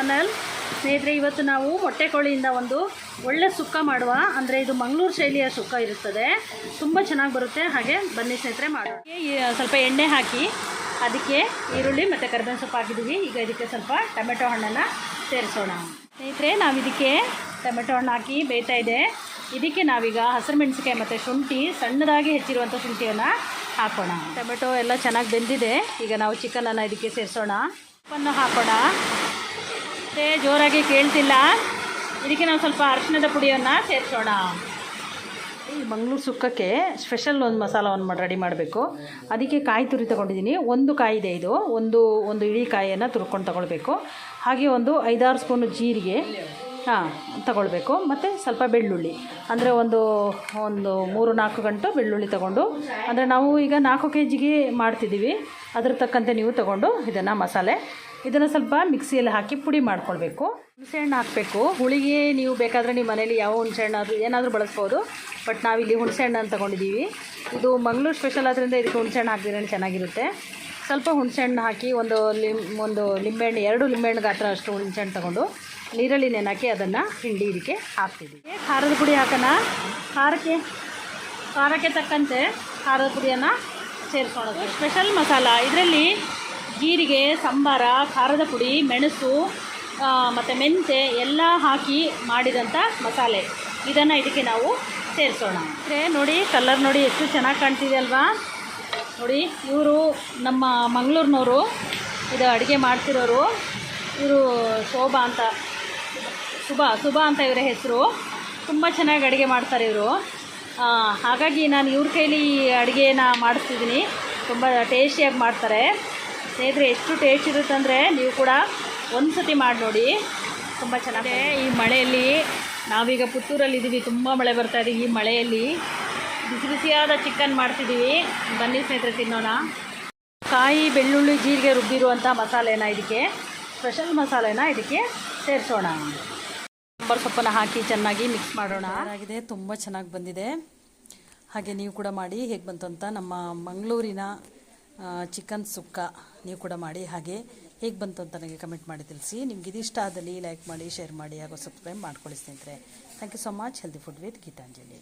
Channel ಸ್ನೇಹಿತರೆ, ಇವತ್ತು ನಾವು ಮೊಟ್ಟೆ ಕೋಳಿಯಿಂದ ಒಂದು ಒಳ್ಳೆ ಸುಕ್ಕ ಮಾಡುವ, ಅಂದರೆ ಇದು ಮಂಗಳೂರು ಶೈಲಿಯ ಸುಕ್ಕ ಇರುತ್ತದೆ. ತುಂಬ ಚೆನ್ನಾಗಿ ಬರುತ್ತೆ. ಹಾಗೆ ಬನ್ನಿ ಸ್ನೇಹಿತರೆ, ಮಾಡೋಣ. ಸ್ವಲ್ಪ ಎಣ್ಣೆ ಹಾಕಿ, ಅದಕ್ಕೆ ಈರುಳ್ಳಿ ಮತ್ತು ಕರ್ಬೇವಿನ ಸೊಪ್ಪು ಹಾಕಿದ್ದೀವಿ. ಈಗ ಇದಕ್ಕೆ ಸ್ವಲ್ಪ ಟೊಮೆಟೊ ಹಣ್ಣನ್ನು ಸೇರಿಸೋಣ. ಸ್ನೇಹಿತರೆ ನಾವು ಇದಕ್ಕೆ ಟೊಮೆಟೊ ಹಣ್ಣು ಹಾಕಿ ಬೇಯ್ತಾ ಇದೆ. ಇದಕ್ಕೆ ನಾವೀಗ ಹಸಿರು ಮೆಣಸಿಕಾಯಿ ಮತ್ತು ಶುಂಠಿ, ಸಣ್ಣದಾಗಿ ಹೆಚ್ಚಿರುವಂಥ ಶುಂಠಿಯನ್ನು ಹಾಕೋಣ. ಟೊಮೆಟೊ ಎಲ್ಲ ಚೆನ್ನಾಗಿ ಬೆಂದಿದೆ. ಈಗ ನಾವು ಚಿಕನನ್ನು ಇದಕ್ಕೆ ಸೇರಿಸೋಣ. ಉಪ್ಪನ್ನು ಹಾಕೋಣ ಮತ್ತೆ ಜೋರಾಗಿ ಕೇಳ್ತಿಲ್ಲ. ಇದಕ್ಕೆ ನಾವು ಸ್ವಲ್ಪ ಅರಿಶಿಣದ ಪುಡಿಯನ್ನು ಸೇರಿಸೋಣ. ಈ ಮಂಗ್ಳೂರು ಸುಕ್ಕಕ್ಕೆ ಸ್ಪೆಷಲ್ ಒಂದು ಮಸಾಲವನ್ನು ಮಾಡಿ ರೆಡಿ ಮಾಡಬೇಕು. ಅದಕ್ಕೆ ಕಾಯಿ ತುರಿ ತೊಗೊಂಡಿದ್ದೀನಿ ಒಂದು ಕಾಯಿ ಇದೆ. ಇದು ಒಂದು ಒಂದು ಇಳಿ ಕಾಯಿಯನ್ನು ತುರ್ಕೊಂಡು ತಗೊಳ್ಬೇಕು. ಹಾಗೆ ಒಂದು ಐದಾರು ಸ್ಪೂನು ಜೀರಿಗೆ. ಹಾಂ, ತಗೊಳ್ಬೇಕು. ಮತ್ತು ಸ್ವಲ್ಪ ಬೆಳ್ಳುಳ್ಳಿ. ಅಂದರೆ ಒಂದು ಒಂದು ಮೂರು, ನಾಲ್ಕು ಗಂಟು ಬೆಳ್ಳುಳ್ಳಿ ತಗೊಂಡು, ಅಂದರೆ ನಾವು ಈಗ ನಾಲ್ಕು ಕೆ ಜಿಗೆ ಮಾಡ್ತಿದ್ದೀವಿ. ಅದ್ರ ತಕ್ಕಂತೆ ನೀವು ತಗೊಂಡು ಇದನ್ನು ಮಸಾಲೆ. ಇದನ್ನು ಸ್ವಲ್ಪ ಮಿಕ್ಸಿಯಲ್ಲಿ ಹಾಕಿ ಪುಡಿ ಮಾಡ್ಕೊಳ್ಬೇಕು. ಹುಣಸೆಹಣ್ಣು ಹಾಕಬೇಕು. ಹುಳಿಗೆ ನೀವು ಬೇಕಾದರೆ ನಿಮ್ಮ ಮನೇಲಿ ಯಾವ ಹುಣಸೆಹಣ್ಣು ಆದರೂ ಏನಾದರೂ ಬಳಸ್ಬೋದು. ಬಟ್ ನಾವಿಲ್ಲಿ ಹುಣಸೆಹಣ್ಣನ್ನು ತಗೊಂಡಿದ್ದೀವಿ. ಇದು ಮಂಗಳೂರು ಸ್ಪೆಷಲ್ ಆದ್ದರಿಂದ ಇದಕ್ಕೆ ಹುಣಸೆಹಣ್ಣು ಹಾಕಿದ್ರೆ ಚೆನ್ನಾಗಿರುತ್ತೆ. ಸ್ವಲ್ಪ ಹುಣಸೆಹಣ್ಣು ಹಾಕಿ ಒಂದು ಲಿಮ್ ಒಂದು ಲಿಂಬೆಹಣ್ಣು ಎರಡು ಲಿಂಬೆಹಣ್ಣು ಗಾತ್ರ ಅಷ್ಟು ಹುಣಸೆಹಣ್ಣು ತೊಗೊಂಡು ನೀರಲ್ಲಿ ನೆನಾಕಿ ಅದನ್ನು ಹಿಂಡಿ ಇದಕ್ಕೆ ಹಾಕ್ತಿದ್ದೀವಿ ಖಾರದ ಪುಡಿ ಹಾಕೋಣ? ಖಾರಕ್ಕೆ? ಖಾರಕ್ಕೆ ತಕ್ಕಂತೆ ಖಾರದ ಪುಡಿಯನ್ನು ಸೇರಿಸ್ಕೊಳೋದು ಸ್ಪೆಷಲ್ ಮಸಾಲ. ಇದರಲ್ಲಿ ಜೀರಿಗೆ ಸಂಬಾರ ಖಾರದ ಪುಡಿ ಮೆಣಸು ಮತ್ತು ಮೆಂತೆ ಎಲ್ಲ ಹಾಕಿ ಮಾಡಿದಂಥ ಮಸಾಲೆ. ಇದನ್ನು ಇದಕ್ಕೆ ನಾವು ಸೇರಿಸೋಣ. ಅಂದರೆ ನೋಡಿ ಕಲರ್ ನೋಡಿ ಎಷ್ಟು ಚೆನ್ನಾಗಿ ಕಾಣ್ತಿದೆ ಅಲ್ವಾ? ನೋಡಿ, ಇವರು ನಮ್ಮ ಮಂಗಳೂರಿನವರು, ಇದು ಅಡುಗೆ ಮಾಡ್ತಿರೋರು. ಇವರು ಶೋಭಾ ಅಂತ, ಶುಭ ಶುಭ ಅಂತ ಇವರ ಹೆಸರು. ತುಂಬ ಚೆನ್ನಾಗಿ ಅಡುಗೆ ಮಾಡ್ತಾರೆ ಇವರು. ಹಾಗಾಗಿ ನಾನು ಇವ್ರ ಕೈಲಿ ಅಡುಗೆನ ಮಾಡಿಸ್ತಿದ್ದೀನಿ. ತುಂಬ ಟೇಸ್ಟಿಯಾಗಿ ಮಾಡ್ತಾರೆ. ಸ್ನೇಹಿತರೆ, ಎಷ್ಟು ಟೇಸ್ಟ್ ಇರುತ್ತೆ ಅಂದರೆ ನೀವು ಕೂಡ ಒಂದು ಸತಿ ಮಾಡಿ ನೋಡಿ. ತುಂಬ ಚೆನ್ನಾಗಿದೆ ಈ ಮಳೆಯಲ್ಲಿ ನಾವೀಗ ಪುತ್ತೂರಲ್ಲಿ ಇದ್ದೀವಿ ತುಂಬ ಮಳೆ ಬರ್ತಾ ಇದೆ ಈ ಮಳೆಯಲ್ಲಿ. ಬಿಸಿ ಬಿಸಿಯಾದ ಚಿಕನ್ ಮಾಡ್ತಿದ್ದೀವಿ ಬನ್ನಿ ಸ್ನೇಹಿತರೆ, ತಿನ್ನೋಣ. ಕಾಯಿ, ಬೆಳ್ಳುಳ್ಳಿ, ಜೀರಿಗೆ ರುಬ್ಬಿರುವಂಥ ಮಸಾಲೆನ ಇದಕ್ಕೆ ಸ್ಪೆಷಲ್ ಮಸಾಲೆನ ಇದಕ್ಕೆ ಸೇರಿಸೋಣ. ಸಾಂಬಾರು ಸೊಪ್ಪನ್ನು ಹಾಕಿ ಚೆನ್ನಾಗಿ ಮಿಕ್ಸ್ ಮಾಡೋಣ. ಆಗಿದೆ ತುಂಬ ಚೆನ್ನಾಗಿ ಬಂದಿದೆ. ಹಾಗೆ ನೀವು ಕೂಡ ಮಾಡಿ, ಹೇಗೆ ಬಂತು ಅಂತ ನಮ್ಮ ಮಂಗಳೂರಿನ ಚಿಕನ್ ಸುಕ್ಕ ನೀವು ಕೂಡ ಮಾಡಿ, ಹಾಗೆ ಹೇಗೆ ಬಂತು ಅಂತ ನನಗೆ ಕಮೆಂಟ್ ಮಾಡಿ ತಿಳಿಸಿ. ನಿಮ್ಗೆ ಇದಿಷ್ಟ ಆದಲ್ಲಿ ಲೈಕ್ ಮಾಡಿ ಶೇರ್ ಮಾಡಿ, ಹಾಗೂ ಸಬ್ಸ್ಕ್ರೈಬ್ ಮಾಡ್ಕೊಳ್ಳಿ ಸ್ನೇಹಿತರೆ. Thank you so much healthy food with Geetanjali